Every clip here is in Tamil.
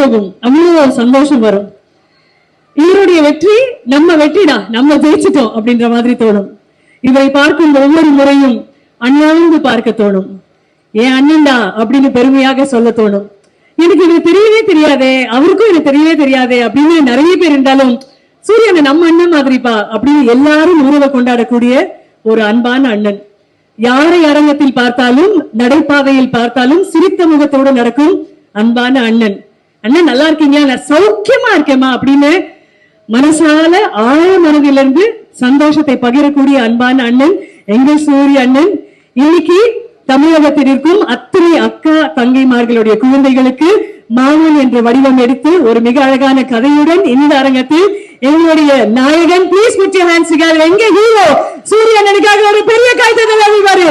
போகும். அவ்வளவு ஒரு சந்தோஷம் வரும். இவருடைய வெற்றி நம்ம வெற்றிடா நம்ம ஜெயிச்சிட்டோம் அப்படின்ற மாதிரி தோணும். இவரை பார்க்கும் ஒவ்வொரு முறையும் அண்ணாந்து பார்க்க தோணும். ஏன் அண்ணன்டா அப்படின்னு பெருமையாக சொல்ல தோணும். எனக்கு இது தெரியவே தெரியாதே அவருக்கும் இது தெரியவே தெரியாதே அப்படின்னு நிறைய பேர் இருந்தாலும் சூரியனை நம்ம அண்ணன் மாதிரிப்பா அப்படின்னு எல்லாரும் உறவை கொண்டாடக்கூடிய ஒரு அன்பான அண்ணன். யாரை அரங்கத்தில் பார்த்தாலும் நடைபாதையில் பார்த்தாலும் சிரித்த முகத்தோடு நடக்கும் அன்பான அண்ணன். அண்ணன் நல்லா இருக்கீங்களா? நான் சௌக்கியமா இருக்கேம்மா அப்படின்னு மனசால ஆழ மனதிலிருந்து சந்தோஷத்தை பகிரக்கூடிய அன்பான அண்ணன் எங்கள் சூரிய அண்ணன். இன்னைக்கு தமிழகத்தில் இருக்கும் அத்தனை அக்கா தங்கைமார்களுடைய குழந்தைகளுக்கு மாமன் என்ற வடிவம் எடுத்து ஒரு மிக அழகான கதையுடன் இந்த அரங்கத்தில் எங்களுடைய நாயகன் ப்ளீஸ் put your எங்க ஹீரோ சூரிய அண்ணனுக்காக ஒரு பெரிய காய்ச்சல் அறிவாரு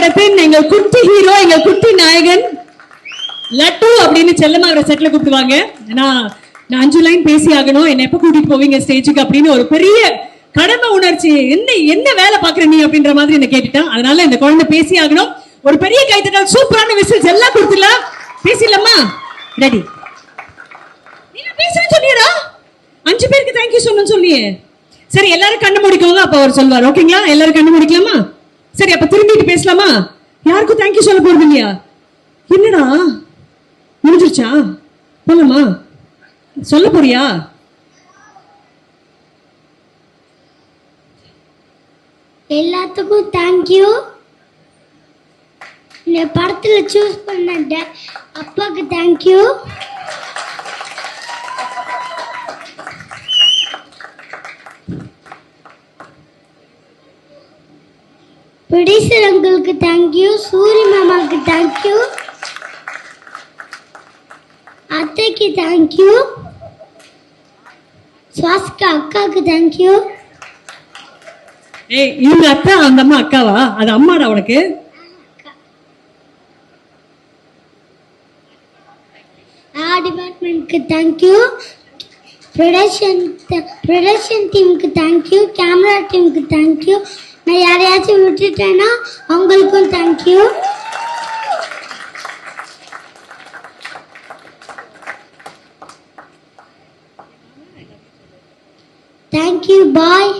படத்தின் எங்கள் குட்டி ஹீரோ எங்கள் குட்டி நாயகன் லட்டு அப்படின்னு செல்லமா அவரை செட்டில் கூப்பிடுவாங்க. ஏன்னா நான் அஞ்சு லைன் பேசி ஆகணும். என்ன எப்போ கூட்டிட்டு போவீங்க ஸ்டேஜுக்கு அப்படின்னு ஒரு பெரிய கடமை உணர்ச்சி. என்ன என்ன வேலை பாக்குற நீ அப்படின்ற மாதிரி என்ன கேட்டுட்டேன். அதனால இந்த குழந்தை பேசி ஆகணும். ஒரு பெரிய கைத்தட்டல் சூப்பரான விசில்ஸ் எல்லாம் கொடுத்துடலாம். பேசிடலாமா? ரெடி நீங்கள் பேசுறேன்னு சொல்லியடா. அஞ்சு பேருக்கு தேங்க்யூ சொன்னு சொல்லியே. சரி எல்லாரும் கண்ணு முடிக்கோங்க. அப்ப அவர் சொல்வார். ஓகேங்களா எல்லாரும் கண்ணு முடிக்கலாமா? சரி அப்ப திரும்பிட்டு பேசலாமா? யாருக்கும் தேங்க்யூ சொல்ல போறது இல்லையா? என்னடா? முடிஞ்சிருச்சா? போலாமா? சொல்ல போறியா? எல்லாத்துக்கும் தேங்க்யூ இந்த படத்தில் சூஸ் பண்ண அப்பாவுக்கு தேங்க்யூ ப்ரொடியூசர் அங்கிளுக்கு தேங்க்யூ சூரி மாமாவுக்கு தேங்க்யூ அத்தைக்கு தேங்க்யூ சுவாசிகா அக்காவுக்கு தேங்க்யூ ஏய் இவங்க அக்கா அந்த அம்மா அக்காவா? அது அம்மாடா உனக்கு? ஆ டிபார்ட்மெண்ட்க்கு தேங்க்யூ ப்ரொடக்ஷன் ப்ரொடக்ஷன் டீமுக்கு தேங்க்யூ கேமரா டீமுக்கு தேங்க்யூ நான் யாரையாச்சும் விட்டுட்டேன்னா அவங்களுக்கும் தேங்க்யூ தேங்க்யூ பாய்